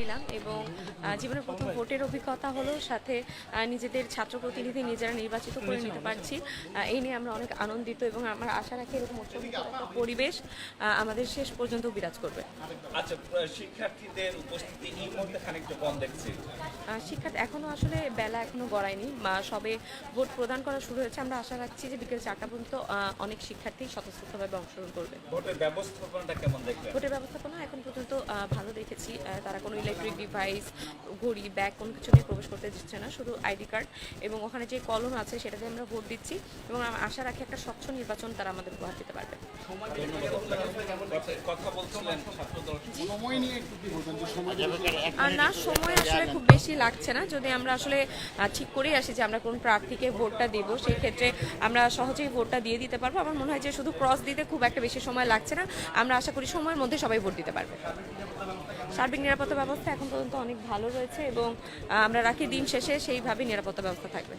দিলাম এবং জীবনের প্রথম ভোটের অভিজ্ঞতা হলো সাথে নিজেদের ছাত্র প্রতিনিধি নিজেরা নির্বাচিত করে নিতে পারছি। এই নিয়ে আমরা অনেক আনন্দিত এবং আমরা আশা রাখি এরকম পরিবেশ আমাদের শেষ পর্যন্ত বিরাজ করবে। আচ্ছা শিক্ষার্থীদের উপস্থিতি এই মুহূর্তে খানিকটা কম দেখছি। শিক্ষার্থী এখনও আসলে বেলা এখনও গড়ায়নি সবে ভোট প্রদান করা শুরু হয়েছে। আমরা আশা রাখছি যে বিকেল চারটা পর্যন্ত অনেক শিক্ষার্থী স্বতঃস্ফূর্তভাবে অংশগ্রহণ করবে। ভোটের ব্যবস্থাপনাটা কেমন দেখলেন? ভোটের ব্যবস্থাপনা এখন পর্যন্ত আহ, ভালো দেখেছি আহ, তারা কোনো ইলেকট্রিক ডিভাইস ঘড়ি ব্যাগ কোনো কিছু নিয়ে প্রবেশ করতে দিচ্ছে না, শুধু আইডি কার্ড এবং ওখানে যে কলম আছে সেটাতে আমরা ভোট দিচ্ছি এবং আশা রাখি একটা স্বচ্ছ নির্বাচন তারা আমাদের উপহার দিতে পারবে। আর না সময় আসলে খুব বেশি লাগছে না। যদি আমরা আসলে ঠিক করেই আসি যে আমরা কোন প্রার্থীকে ভোটটা দিব সেই ক্ষেত্রে আমরা সহজেই ভোটটা দিয়ে দিতে পারব। আমার মনে হয় যে শুধু ক্রস দিতে খুব একটা বেশি সময় লাগছে না। আমরা আশা করি সময়ের মধ্যে সবাই ভোট দিতে পারবে। সার্বিক নিরাপত্তা ব্যবস্থা এখন পর্যন্ত অনেক ভালো রয়েছে এবং আমরা রাখি দিন শেষে সেইভাবে নিরাপত্তা ব্যবস্থা থাকবে।